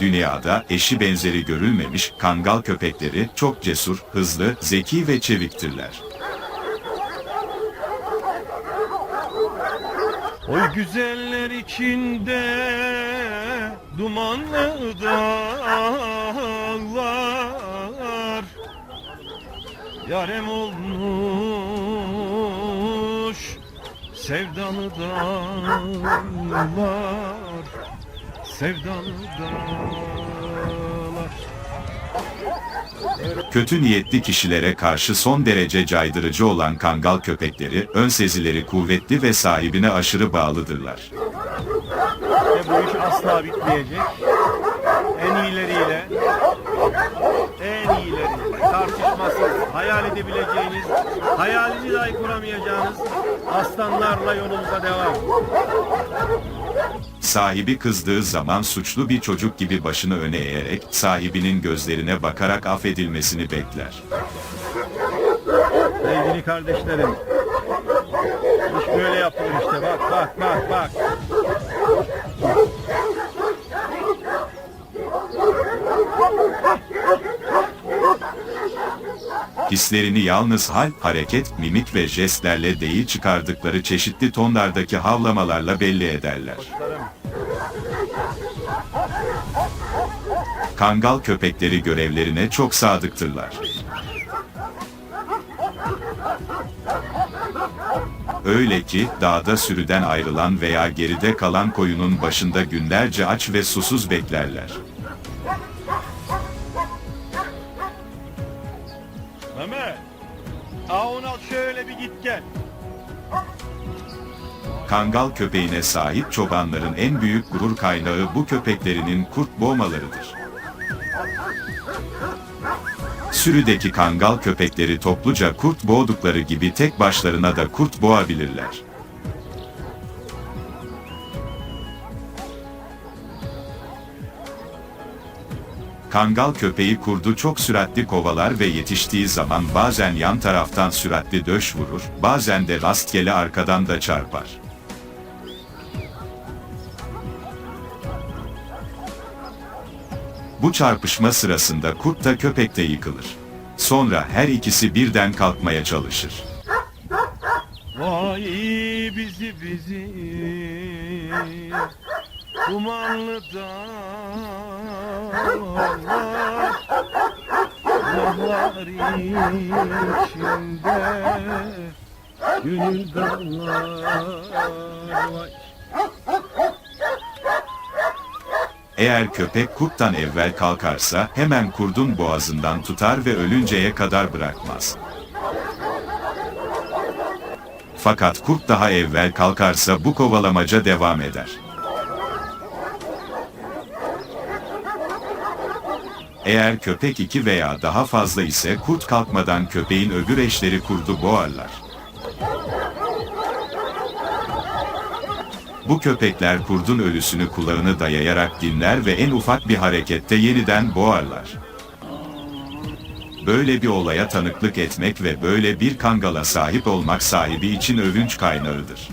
Dünyada eşi benzeri görülmemiş kangal köpekleri çok cesur, hızlı, zeki ve çeviktirler. Oy güzeller içinde dumanlı dağlar Yarem olmuş sevdalı dağlar Sevdalı Kötü niyetli kişilere karşı son derece caydırıcı olan kangal köpekleri, ön sezileri kuvvetli ve sahibine aşırı bağlıdırlar. Ve bu iş asla bitmeyecek. En iyileriyle, en iyileriyle, tartışmasız, hayal edebileceğiniz, hayalini dahi kuramayacağınız aslanlarla yolumuza devam. Sahibi kızdığı zaman suçlu bir çocuk gibi başını öne eğerek, sahibinin gözlerine bakarak affedilmesini bekler. Sevgili kardeşlerim, iş böyle yapılır işte. Bak, bak, bak, bak. Hislerini yalnız hal, hareket, mimik ve jestlerle değil çıkardıkları çeşitli tonlardaki havlamalarla belli ederler. Kangal köpekleri görevlerine çok sadıktırlar. Öyle ki, dağda sürüden ayrılan veya geride kalan koyunun başında günlerce aç ve susuz beklerler. Mehmet, Ağun al şöyle bir git gel. Kangal köpeğine sahip çobanların en büyük gurur kaynağı bu köpeklerinin kurt boğmalarıdır. Sürüdeki kangal köpekleri topluca kurt boğdukları gibi tek başlarına da kurt boğabilirler. Kangal köpeği kurdu çok süratli kovalar ve yetiştiği zaman bazen yan taraftan süratli döş vurur, bazen de rastgele arkadan da çarpar. Bu çarpışma sırasında kurt da köpek de yıkılır. Sonra her ikisi birden kalkmaya çalışır. Vay bizi bizi Dumanlı dağlar Dağlar içinde Gönül dağlar Vay Eğer köpek kurttan evvel kalkarsa hemen kurdun boğazından tutar ve ölünceye kadar bırakmaz. Fakat kurt daha evvel kalkarsa bu kovalamaca devam eder. Eğer köpek iki veya daha fazla ise kurt kalkmadan köpeğin öbür eşleri kurdu boğarlar. Bu köpekler kurdun ölüsünü kulağını dayayarak dinler ve en ufak bir harekette yeniden boğarlar. Böyle bir olaya tanıklık etmek ve böyle bir kangala sahip olmak sahibi için övünç kaynağıdır.